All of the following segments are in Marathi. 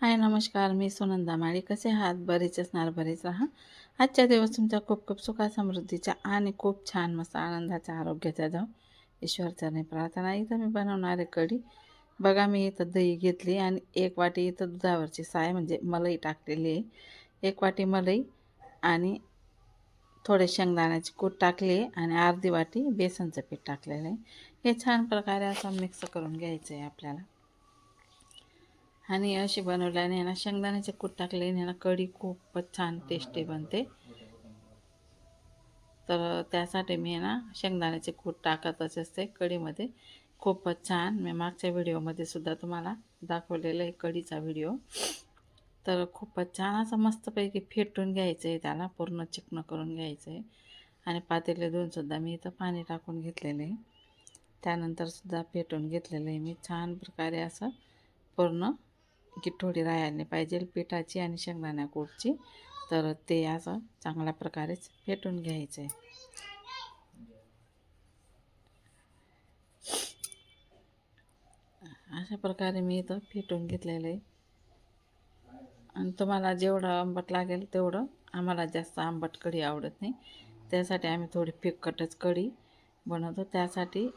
हाय नमस्कार. मी सुनंदा माळी. कसे आहात? बरेच असणार बरेच राहा. आजच्या दिवस तुमच्या खूप खूप सुखा समृद्धीच्या आणि खूप छान मस्त आनंदाच्या आरोग्याच्या जाऊ ईश्वरचरणी प्रार्थना. इथं मी बनवणारे कढी. बघा मी इथं दही घेतली आणि एक वाटी इथं दुधावरची साय म्हणजे मलई टाकलेली आहे. एक वाटी मलई आणि थोडे शेंगदाण्याची कूट टाकली आहे आणि अर्धी वाटी बेसनचं पीठ टाकलेलं आहे. हे छान प्रकारे असं मिक्स करून घ्यायचं आहे आपल्याला. आणि अशी बनवल्याने ना शेंगदाण्याचे कूट टाकल्याने ना कढी खूपच छान टेस्टी बनते. तर त्यासाठी मी ना शेंगदाण्याचे कूट टाकतच असते कढीमध्ये. खूपच छान. मी मागच्या व्हिडिओमध्ये सुद्धा तुम्हाला दाखवलेलं आहे कढीचा व्हिडिओ. तर खूपच छान असं मस्तपैकी फेटून घ्यायचं आहे त्याला पूर्ण चिकनं करून घ्यायचं आहे आणि पातेले धुवूनसुद्धा मी इथं पाणी टाकून घेतलेलं आहे. त्यानंतरसुद्धा फेटून घेतलेलं आहे मी छान प्रकारे असं पूर्ण गिठोडी राहायला पाहिजे पिठाची आणि शेंगदाण्या कूटची. तर ते असं चांगल्या प्रकारेच फेटून घ्यायचं. आहे अशा प्रकारे मी इथं फेटून घेतलेलं आहे. आणि तुम्हाला जेवढं आंबट लागेल तेवढं आम्हाला जास्त आंबट कढी आवडत नाही. त्यासाठी आम्ही थोडी फिक्कटच कढी बनवतो. त्यासाठी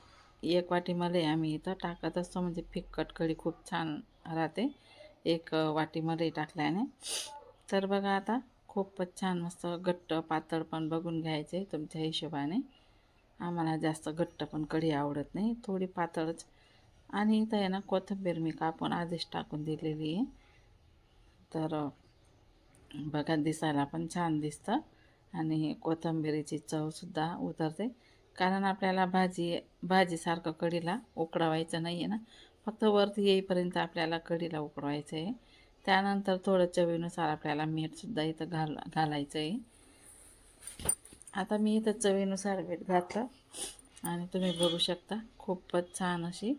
एक वाटी मला आम्ही इथं टाकत असतो. म्हणजे फिक्कट कढी खूप छान राहते. एक वाटीमध्ये टाकल्याने. तर बघा आता खूपच छान मस्त घट्ट पातळ पण बघून घ्यायचे तुमच्या हिशोबाने. आम्हाला जास्त घट्ट पण कढी आवडत नाही थोडी पातळच. आणि इथं आहे ना कोथिंबीर मी कापून आधीच टाकून दिलेली आहे. तर बघा दिसायला पण छान दिसतं. आणि कोथिंबिरीची चवसुद्धा उतरते. कारण आपल्याला भाजी भाजीसारखं कढीला उकडावायचं नाही आहे ना. फक्त वरती येईपर्यंत आपल्याला कढीला उकडवायचं आहे त्यानंतर थोडं चवीनुसार आपल्याला मीठसुद्धा इथं घाल घालायचं आहे आता मी इथं चवीनुसार मीठ घातलं. आणि तुम्ही बघू शकता खूपच छान अशी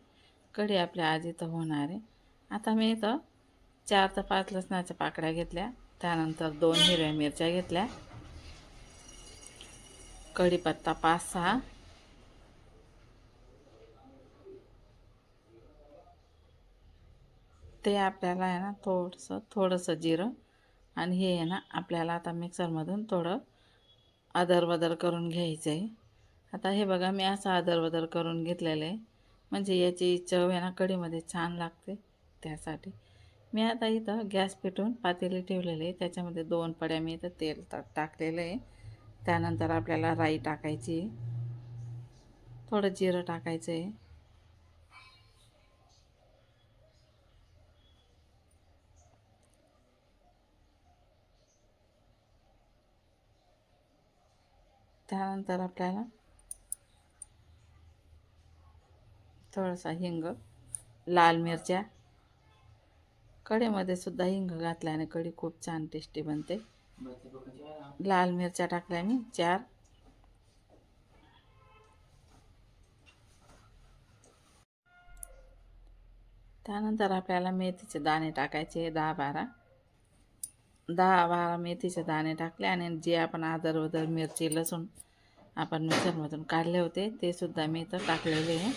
कढी आपल्या आज इथं होणार आहे. आता मी इथं चार ते पाच लसणाच्या पाकड्या घेतल्या. त्यानंतर दोन हिरव्या मिरच्या घेतल्या. कढीपत्ता पाच सहा. ते आपल्याला आहे ना थोडंसं थोडंसं जिरं आणि हे आहे ना आपल्याला आता मिक्सरमधून थोडं अदरबदर करून घ्यायचं आहे आता हे बघा मी असं अदरबदर करून घेतलेलं आहे. म्हणजे याची चव आहे ना कढीमध्ये छान लागते त्यासाठी. मी आता इथं गॅस पेटून पातेली ठेवलेले आहे. त्याच्यामध्ये दोन पड्या मी इथं तेल टाकलेलं आहे. त्यानंतर आपल्याला राई टाकायची थोडं जिरं टाकायचं आहे. त्यानंतर आपल्याला थोडासा हिंग लाल मिरच्या कढीमध्ये सुद्धा हिंग घातल्याने कढी खूप छान टेस्टी बनते. लाल मिरच्या टाकल्या मी चार. त्यानंतर आपल्याला मेथीचे दाणे टाकायचे दहा बारा. दहा बारा मेथीचे दाणे टाकले आणि जे आपण आदर वदर मिरची लसूण आपण मिक्सरमधून काढले होते ते सुद्धा मी इथं टाकलेले आहे.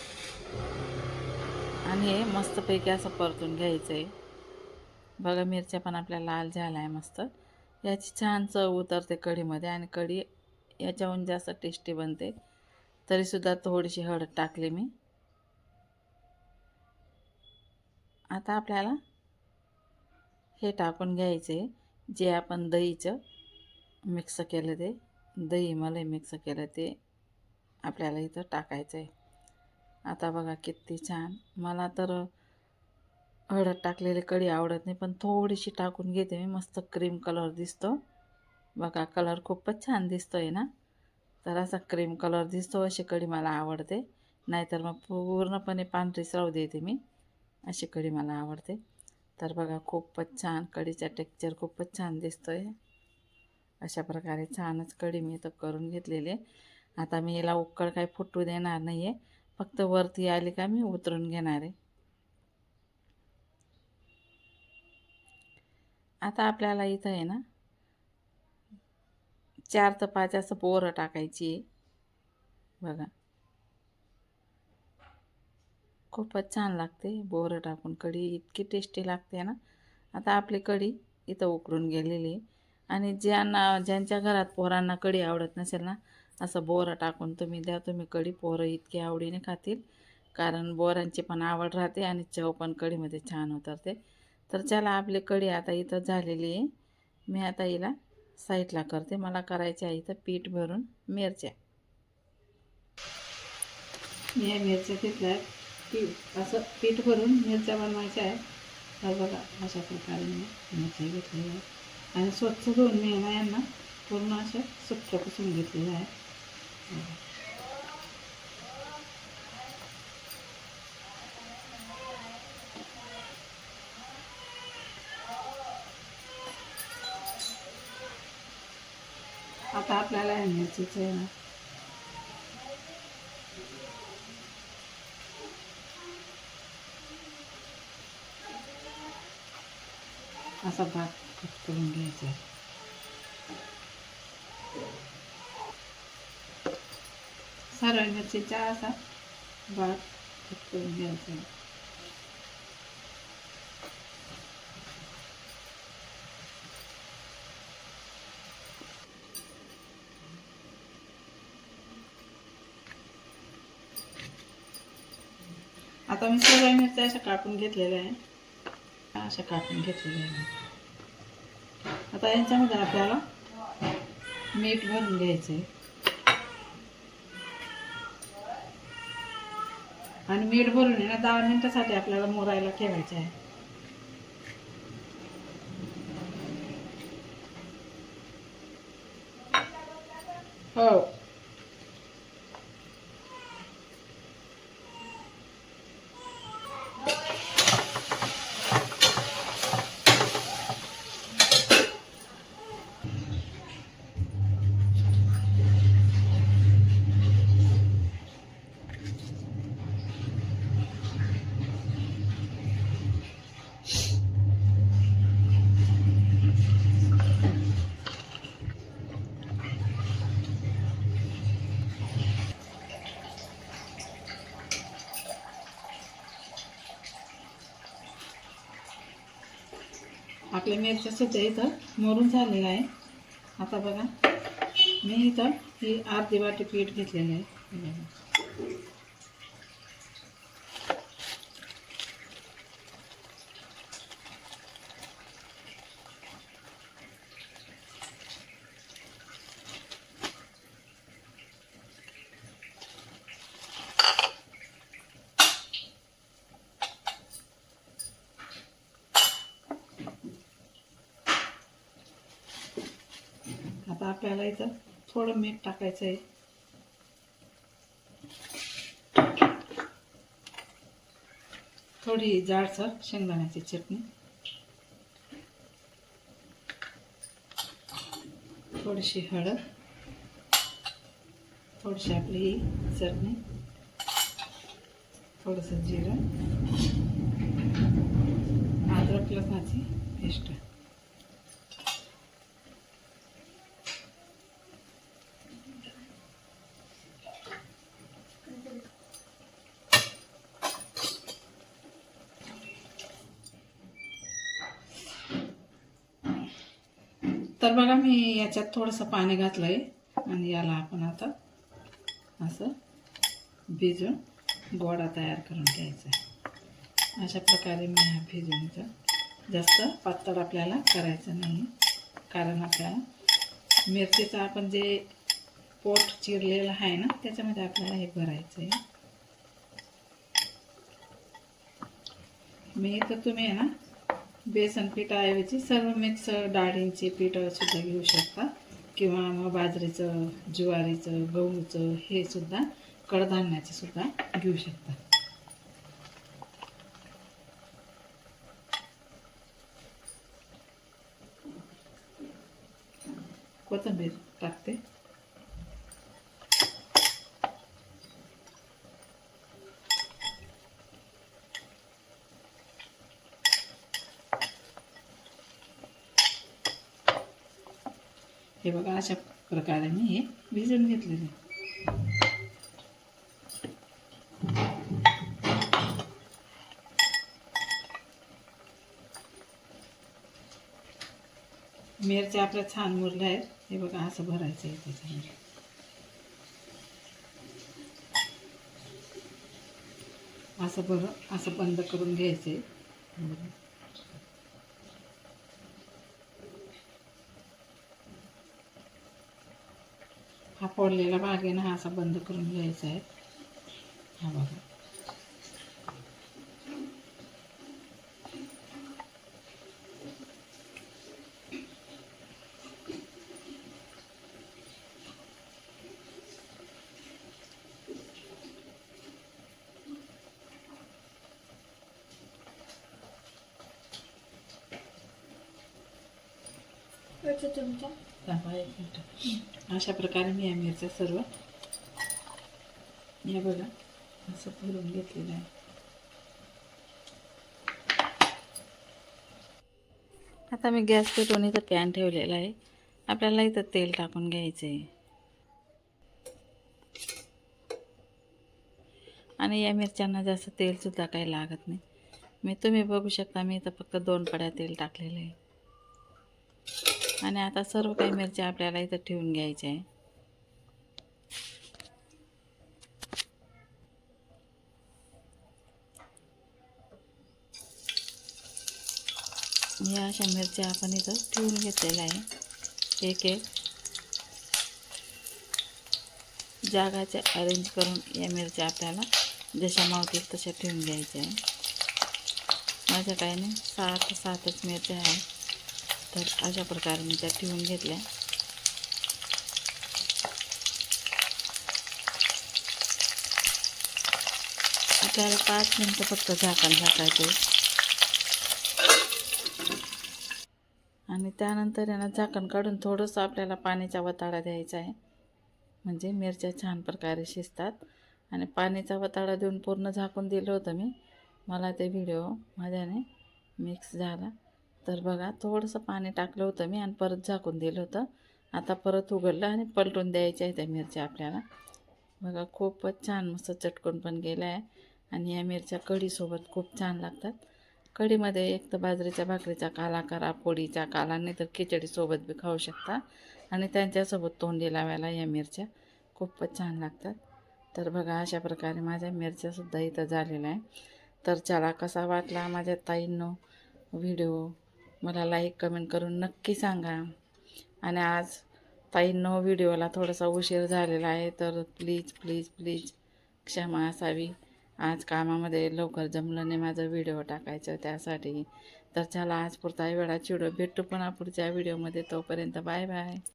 आणि हे मस्तपैकी असं परतून घ्यायचं आहे बघा मिरच्या पण आपल्या लाल झाल्या आहे मस्त. याची छान चव उतरते कढीमध्ये आणि कढी याच्याहून जास्त टेस्टी बनते. तरीसुद्धा थोडीशी हळद टाकली मी. आता आपल्याला हे टाकून घ्यायचे जे आपण दहीचं मिक्स केलं ते दही मला मिक्स केलं ते आपल्याला इथं टाकायचं आहे. आता बघा किती छान. मला तर हळद टाकलेली कढी आवडत नाही पण थोडीशी टाकून घेते मी. मस्त क्रीम कलर दिसतो. बघा कलर खूपच छान दिसतो आहे ना. तर असा क्रीम कलर दिसतो अशी कढी मला आवडते. नाहीतर मग पूर्णपणे पांढरीच राहू देते मी. अशी कढी मला आवडते. तर बघा खूपच छान कढीचा टेक्चर खूपच छान दिसतो आहे अशा प्रकारे छानच कढी मी तर करून घेतलेली आहे. आता मी याला उकळ काही फुटू देणार नाही आहे फक्त वरती आली का मी उतरून घेणार आहे. आता आपल्याला इथं आहे ना चार तर पाच असं पोरं टाकायची आहे. बघा खूपच छान लागते. बोरं टाकून कढी इतकी टेस्टी लागते ना. आता आपली कढी इथं उकडून गेलेली आहे. आणि ज्यांना ज्यांच्या घरात पोरांना कढी आवडत नसेल ना असं बोरं टाकून तुम्ही द्या तुम्ही कढी पोरं इतकी आवडीने खातील. कारण बोरांची पण आवड राहते आणि चव पण कढीमध्ये छान उतरते. तर चला आपली कढी आता इथं झालेली आहे. मी आता हिला साईडला करते. मला करायचे आहे इथं पीठ भरून मिरच्या. मी या मिरच्या घेतल्या पीठ असं पीठ भरून मिरच्या बनवायच्या आहेत. तर बघा अशा प्रकारे मी मिरच्या घेतलेल्या आहेत. आणि स्वच्छ धुवून मी ना यांना पूर्ण अशा स्वच्छ पुसून घेतलेल्या आहेत. आता आपल्याला या मिरचीचं आहे भात कट करून घ्यायचा आहे सरळ मिरचीचा असा भात कट करून घ्यायचा आहे आता मी सगळ्या मिरच्या अशा कापून घेतलेल्या आहे. अशा कापून घेतलेल्या आहे. आता यांच्यामध्ये आपल्याला मीठ भरून घ्यायचं आहे आणि मीठ भरून आहे ना दहा मिनिटासाठी आपल्याला मोरायला ठेवायचं आहे हो. आपल्या मिरच्या सुद्धा इथं मोरून झालेलं आहे. आता बघा मी इथं ही अर्धी वाटी पीठ घेतलेलं आहे. आपल्याला इथं. थोडं मीठ टाकायचं आहे. थोडी जाडसर शेंगदाण्याची चटणी. थोडीशी हळद. थोडीशी आपली ही चटणी. थोडंसं जिरं. अद्रक लसणाची पेस्ट. तर बघा मी याच्यात थोडंसं पाणी घातलं आहे आणि याला आपण आता असं भिजून गोडा तयार करून घ्यायचा आहे. अशा प्रकारे मी हा भिजूनचा जास्त पातळ आपल्याला करायचं नाही. कारण आपल्याला मिरचीचं आपण जे पोट चिरलेलं आहे ना त्याच्यामध्ये आपल्याला हे भरायचं आहे. मी तर तुम्ही आहे ना बेसन पिठाऐवजी सर्व मिक्स डाळींचे पीठ सुद्धा घेऊ शकता. किंवा मग बाजरीचं ज्वारीचं गहूचं हे सुद्धा कडधान्याचे सुद्धा घेऊ शकता. कोथिंबीर टाकते. हे बघा अशा प्रकारे मी हे भिजून घेतलेले. मिरच्या आपल्या छान मुरल्या आहेत. हे बघा असं भरायचं आहे त्याच्यामध्ये. असं बरं असं बंद करून घ्यायचं आहे हा फोडलेला भाग आहे ना हा असा बंद करून घ्यायचा आहे. हा बघा. तुमच्या थांबा एक मिनटं. अशा प्रकारे मी या मिरच्या सर्व या बघा असं भरून घेतलेलं आहे. आता मी गॅस पेटवून इथं पॅन ठेवलेला आहे. आपल्याला इथं तेल टाकून घ्यायचं आहे आणि या मिरच्यांना जास्त तेलसुद्धा काही लागत नाही. मी तुम्ही बघू शकता मी इथं फक्त दोन पड्या तेल टाकलेलं आहे. आणि आता सर्व काही मिरच्या आपल्याला इथं ठेवून घ्यायच्या आहे. या अशा मिरच्या आपण इथं ठेवून घेतलेल्या आहे. एक एक जागाचे अरेंज करून या मिरच्या आपल्याला जशा मावतील तशा ठेवून घ्यायच्या आहे. माझ्या काही नाही सात सातच मिरच्या आहेत तर अशा प्रकारे मी त्या ठेवून घेतल्या. आपल्याला पाच मिनटं फक्त झाकण झाकायचे आणि त्यानंतर यांना झाकण काढून थोडंसं आपल्याला पाण्याचा वताळा द्यायचा आहे. म्हणजे मिरच्या छान प्रकारे शिजतात. आणि पाण्याचा वताळा देऊन पूर्ण झाकून दिलं होतं मी. मला ते व्हिडिओ माझ्याने मिक्स झाला. तर बघा थोडंसं पाणी टाकलं होतं मी आणि परत झाकून दिलं होतं. आता परत उघडलं आणि पलटून द्यायच्या आहे त्या मिरच्या आपल्याला. बघा खूपच छान मस्त चटकून पण गेला आहे. आणि या मिरच्या कढीसोबत खूप छान लागतात. कढीमध्ये एक तर बाजरीच्या भाकरीचा काला करा पोळीचा काला नाही तर खिचडीसोबत बी खाऊ शकता. आणि त्यांच्यासोबत तोंडी लावायला या मिरच्या खूपच छान लागतात. तर बघा अशा प्रकारे माझ्या मिरच्यासुद्धा इथं झालेल्या आहे तर चला कसा वाटला माझ्या ताईंनो व्हिडिओ? मला लाईक कमेंट करून नक्की सांगा. आणि आज ताईंनो व्हिडिओला थोडासा उशीर झालेला आहे तर प्लीज प्लीज प्लीज क्षमा असावी. आज कामामध्ये लवकर जमलं नाही माझं व्हिडिओ टाकायचं त्यासाठी. तर चला आज पुरता वेळा चिडो भेटू पुन्हा पुढच्या व्हिडिओमध्ये तोपर्यंत बाय बाय